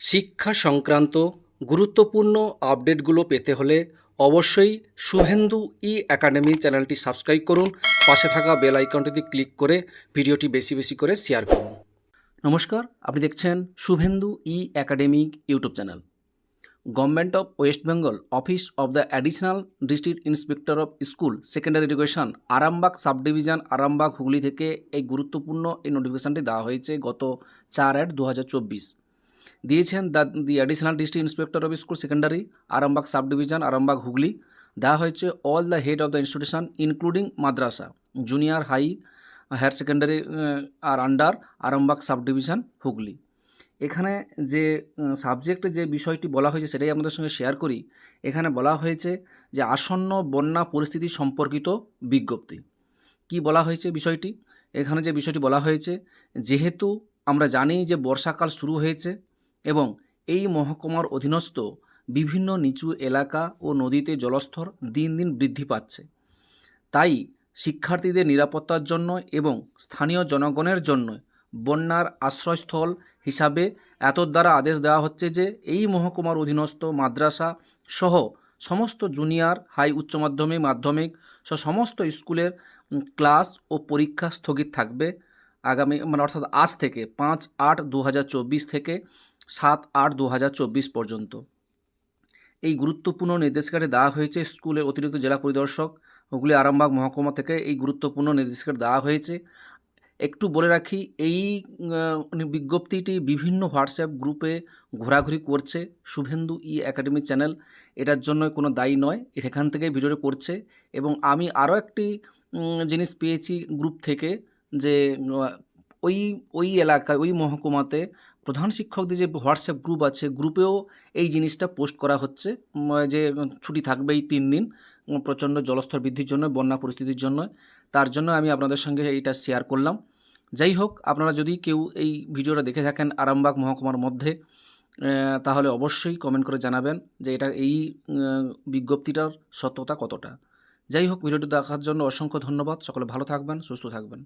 শিক্ষা সংক্রান্ত গুরুত্বপূর্ণ আপডেটগুলো পেতে হলে অবশ্যই শুভেন্দু ই একাডেমি চ্যানেলটি সাবস্ক্রাইব করুন। পাশে থাকা বেল আইকনটিতে ক্লিক করে ভিডিওটি বেশি বেশি করে শেয়ার করুন। নমস্কার, আপনি দেখছেন Shuvendu E academic YouTube channel. Government of West Bengal office of the additional district inspector of school secondary education Arambagh sub division Arambagh Hooghly থেকে এই গুরুত্বপূর্ণ এই নোটিফিকেশনটি দেওয়া হয়েছে গত চার আট দু হাজার চব্বিশ। দিয়েছেন the the additional district inspector of school secondary Arambagh sub division Arambagh Hooghly দেওয়া হয়েছে all the head of the institution including madrasa. Junior high higher secondary R under Arambagh sub division Hooghly এখানে যে সাবজেক্টে যে বিষয়টি বলা হয়েছে সেটাই আমাদের সঙ্গে শেয়ার করি। এখানে বলা হয়েছে যে আসন্ন বন্যা পরিস্থিতি সম্পর্কিত বিজ্ঞপ্তি। কি বলা হয়েছে বিষয়টি? এখানে যে বিষয়টি বলা হয়েছে, যেহেতু আমরা জানি যে বর্ষাকাল শুরু হয়েছে এবং এই মহকুমার অধীনস্থ বিভিন্ন নিচু এলাকা ও নদীতে জলস্তর দিন দিন বৃদ্ধি পাচ্ছে। তাই শিক্ষার্থীদের নিরাপত্তার জন্য এবং স্থানীয় জনগণের জন্য বন্যার আশ্রয়স্থল হিসাবে এত দ্বারা আদেশ দেওয়া হচ্ছে যে এই মহকুমার অধীনস্থ মাদ্রাসা সহ সমস্ত জুনিয়র, হাই উচ্চ মাধ্যমিক মাধ্যমিক সহ সমস্ত স্কুলের ক্লাস ও পরীক্ষা স্থগিত থাকবে। আগামী মানে অর্থাৎ আজ থেকে পাঁচ আট দু থেকে সাত আট দু পর্যন্ত। এই গুরুত্বপূর্ণ নির্দেশিকাটি দেওয়া হয়েছে স্কুলের অতিরিক্ত জেলা পরিদর্শক হুগলি আরামবাগ মহকুমা থেকে এই গুরুত্বপূর্ণ নির্দেশিকাটি দেওয়া হয়েছে। একটু বলে রাখি, এই বিজ্ঞপ্তিটি বিভিন্ন হোয়াটসঅ্যাপ গ্রুপে ঘোরাঘুরি করছে শুভেন্দু ই একাডেমি চ্যানেল। এটার জন্য কোনো দায়ী নয় সেখান থেকে ভিডিওটি করছে এবং আমি আরও একটি জিনিস পেয়েছি গ্রুপ থেকে যে ওই ওই এলাকায়, ওই মহকুমাতে প্রধান শিক্ষকদের যে হোয়াটসঅ্যাপ গ্রুপ আছে, গ্রুপেও এই জিনিসটা পোস্ট করা হচ্ছে যে ছুটি থাকবে এই তিন দিন প্রচণ্ড জলস্তর বৃদ্ধির জন্য, বন্যা পরিস্থিতির জন্য। তার জন্য আমি আপনাদের সঙ্গে এইটা শেয়ার করলাম। যাই হোক, আপনারা যদি কেউ এই ভিডিওটা দেখে থাকেন আরামবাগ মহকুমার মধ্যে তাহলে অবশ্যই কমেন্ট করে জানাবেন যে এটা এই বিজ্ঞপ্তিটার সত্যতা কতটা। যাই হোক, ভিডিওটি দেখার জন্য অসংখ্য ধন্যবাদ। সকলে ভালো থাকবেন, সুস্থ থাকবেন।